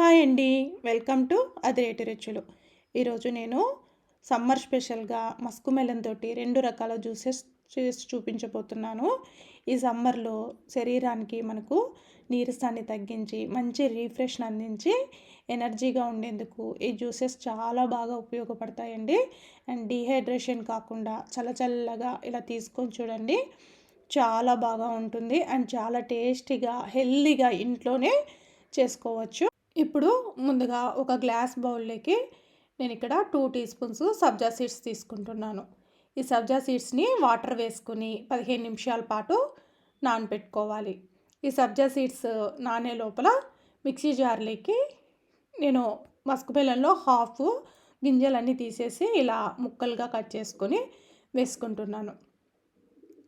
Hi అండి. Welcome to అదిరేటి రుచులు. ఈరోజు నేను సమ్మర్ స్పెషల్గా మస్కు మెలన్ తోటి రెండు రకాల జ్యూసెస్ చేసి చూపించబోతున్నాను. ఈ సమ్మర్లో శరీరానికి మనకు నీరసాన్ని తగ్గించి మంచి రీఫ్రెష్ అందించి ఎనర్జీగా ఉండేందుకు ఈ జ్యూసెస్ చాలా బాగా ఉపయోగపడతాయండి. అండ్ డీహైడ్రేషన్ కాకుండా చల్లచల్లగా ఇలా తీసుకొని చూడండి. చాలా బాగా ఉంటుంది. అండ్ చాలా టేస్టీగా హెల్దీగా ఇంట్లోనే చేసుకోవచ్చు. ఇప్పుడు ముందుగా ఒక గ్లాస్ బౌల్లోకి నేను ఇక్కడ టూ టీ స్పూన్స్ సబ్జా సీడ్స్ తీసుకుంటున్నాను. ఈ సబ్జా సీడ్స్ని వాటర్ వేసుకుని పదిహేను నిమిషాల పాటు నానబెట్టుకోవాలి ఈ సబ్జా సీడ్స్ నానే లోపల మిక్సీ జార్లోకి నేను మస్క్ బెల్లంలో హాఫ్ గింజలన్నీ తీసేసి ఇలా ముక్కలుగా కట్ చేసుకొని వేసుకుంటున్నాను.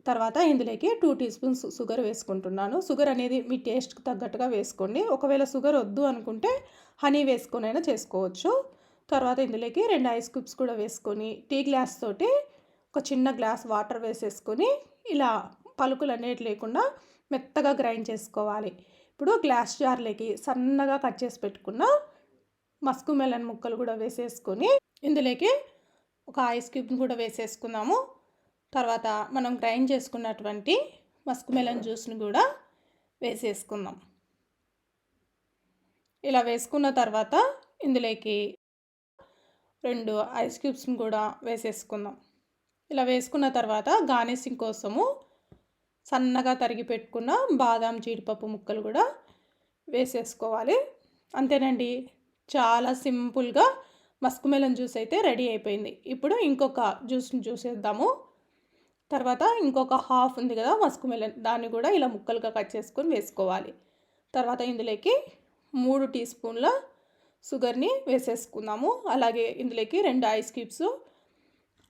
తర్వాత ఇందులోకి టూ టీ స్పూన్స్ షుగర్ వేసుకుంటున్నాను. షుగర్ అనేది మీ టేస్ట్కి తగ్గట్టుగా వేసుకోండి. ఒకవేళ షుగర్ వద్దు అనుకుంటే హనీ వేసుకొని అయినా చేసుకోవచ్చు. తర్వాత ఇందులోకి రెండు ఐస్ క్యూబ్స్ కూడా వేసుకొని టీ గ్లాస్ తోటి ఒక చిన్న గ్లాస్ వాటర్ వేసేసుకొని ఇలా పలుకులు అనేటి లేకుండా మెత్తగా గ్రైండ్ చేసుకోవాలి. ఇప్పుడు గ్లాస్ జార్లోకి సన్నగా కట్ చేసి పెట్టుకున్న మస్కు మెలన్ ముక్కలు కూడా వేసేసుకొని ఇందులోకి ఒక ఐస్ క్యూబ్ని కూడా వేసేసుకుందాము. తర్వాత మనం గ్రైండ్ చేసుకున్నటువంటి మస్క్ మెలన్ జ్యూస్ని కూడా వేసేసుకుందాం. ఇలా వేసుకున్న తర్వాత ఇందులోకి రెండు ఐస్ క్యూబ్స్ని కూడా వేసేసుకుందాం. ఇలా వేసుకున్న తర్వాత గార్నిషింగ్ కోసము సన్నగా తరిగి పెట్టుకున్న బాదాం జీడిపప్పు ముక్కలు కూడా వేసేసుకోవాలి. అంతేనండి చాలా సింపుల్గా మస్క్ జ్యూస్ అయితే రెడీ అయిపోయింది. ఇప్పుడు ఇంకొక జ్యూస్ని చూసేద్దాము. తర్వాత ఇంకొక హాఫ్ ఉంది కదా మస్కు మెలన్. దాన్ని కూడా ఇలా ముక్కలుగా కట్ చేసుకొని వేసుకోవాలి. తర్వాత ఇందులోకి మూడు టీ స్పూన్ల షుగర్ని వేసేసుకుందాము. అలాగే ఇందులోకి రెండు ఐస్ క్యూబ్స్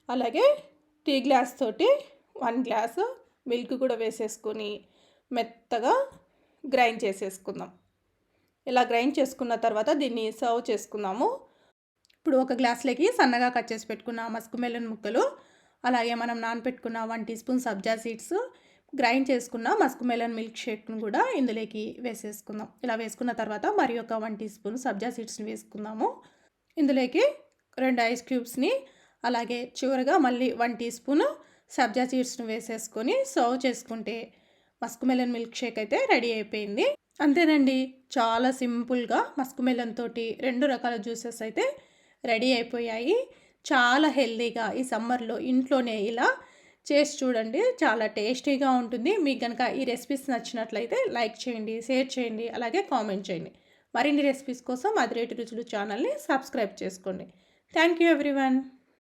అలాగే టీ గ్లాస్ తోటి వన్ గ్లాస్ మిల్క్ కూడా వేసేసుకొని మెత్తగా గ్రైండ్ చేసేసుకుందాం. ఇలా గ్రైండ్ చేసుకున్న తర్వాత దీన్ని సర్వ్ చేసుకుందాము. ఇప్పుడు ఒక గ్లాస్లోకి సన్నగా కట్ చేసి పెట్టుకున్న మస్కు మెలన్ ముక్కలు అలాగే మనం నానపెట్టుకున్న వన్ టీ స్పూన్ సబ్జా సీడ్స్ గ్రైండ్ చేసుకున్న మస్క్ మెలన్ మిల్క్ షేక్ను కూడా ఇందులోకి వేసేసుకుందాం. ఇలా వేసుకున్న తర్వాత మరి ఒక వన్ టీ స్పూన్ సబ్జా సీడ్స్ని వేసుకుందాము. ఇందులోకి రెండు ఐస్ క్యూబ్స్ని అలాగే చివరిగా మళ్ళీ వన్ టీ స్పూన్ సబ్జా సీడ్స్ని వేసేసుకొని సర్వ్ చేసుకుంటే మస్క్ మెలన్ మిల్క్ షేక్ అయితే రెడీ అయిపోయింది. అంతేనండి చాలా సింపుల్గా మస్క్ మెలన్ తోటి రెండు రకాల జ్యూసెస్ అయితే రెడీ అయిపోయాయి. చాలా హెల్దీగా ఈ సమ్మర్లో ఇంట్లోనే ఇలా చేసి చూడండి. చాలా టేస్టీగా ఉంటుంది. మీకు కనుక ఈ రెసిపీస్ నచ్చినట్లయితే లైక్ చేయండి షేర్ చేయండి అలాగే కామెంట్ చేయండి. మరిన్ని రెసిపీస్ కోసం అదిరేటి రుచులు ఛానల్ని సబ్స్క్రైబ్ చేసుకోండి. Thank you everyone.